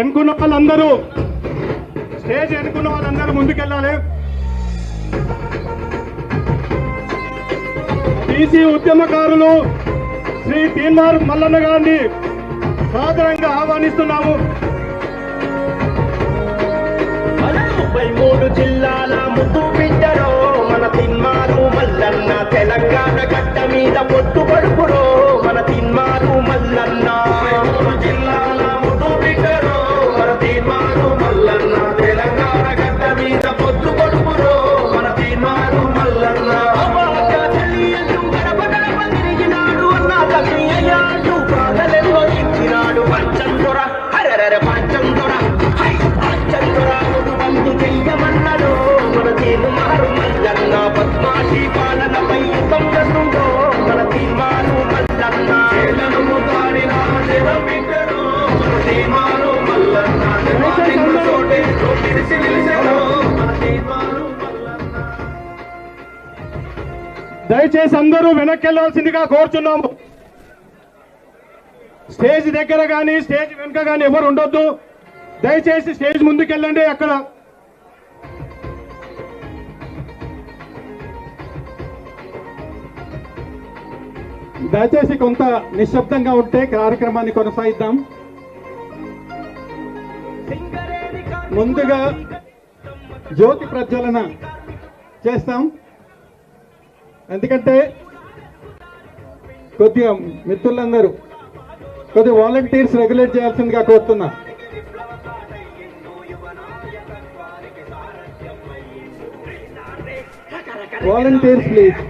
ఎన్నుకున్న వాళ్ళందరూ స్టేజ్ ఎన్నుకున్న వాళ్ళందరూ ముందుకెళ్ళాలి. బీసీ ఉద్యమకారులు శ్రీ తీన్మార్ మల్లన్న గారిని సాదరంగా ఆహ్వానిస్తున్నాము. ముప్పై మూడు జిల్లాల ముద్దు బిడ్డరో మన తిన్మారు మల్లన్న తెలంగాణ కట్ట మీద పొట్టు పడుపురో దయచేసి అందరూ వెనక్కి వెళ్ళాల్సిందిగా కోరుచున్నాము. స్టేజ్ దగ్గర కానీ స్టేజ్ వెనుక కానీ ఎవరు ఉండొద్దు. దయచేసి స్టేజ్ ముందుకెళ్ళండి అక్కడ. దయచేసి కొంత నిశ్శబ్దంగా ఉంటే కార్యక్రమాన్ని కొనసాగిద్దాం. ముందుగా జ్యోతి ప్రజ్వలన చేస్తాం. ఎందుకంటే కొద్దిగా మిత్రులందరూ కొద్దిగా వాలంటీర్స్ రెగ్యులేట్ చేయాల్సిందిగా కోరుతున్నా. Volunteers please.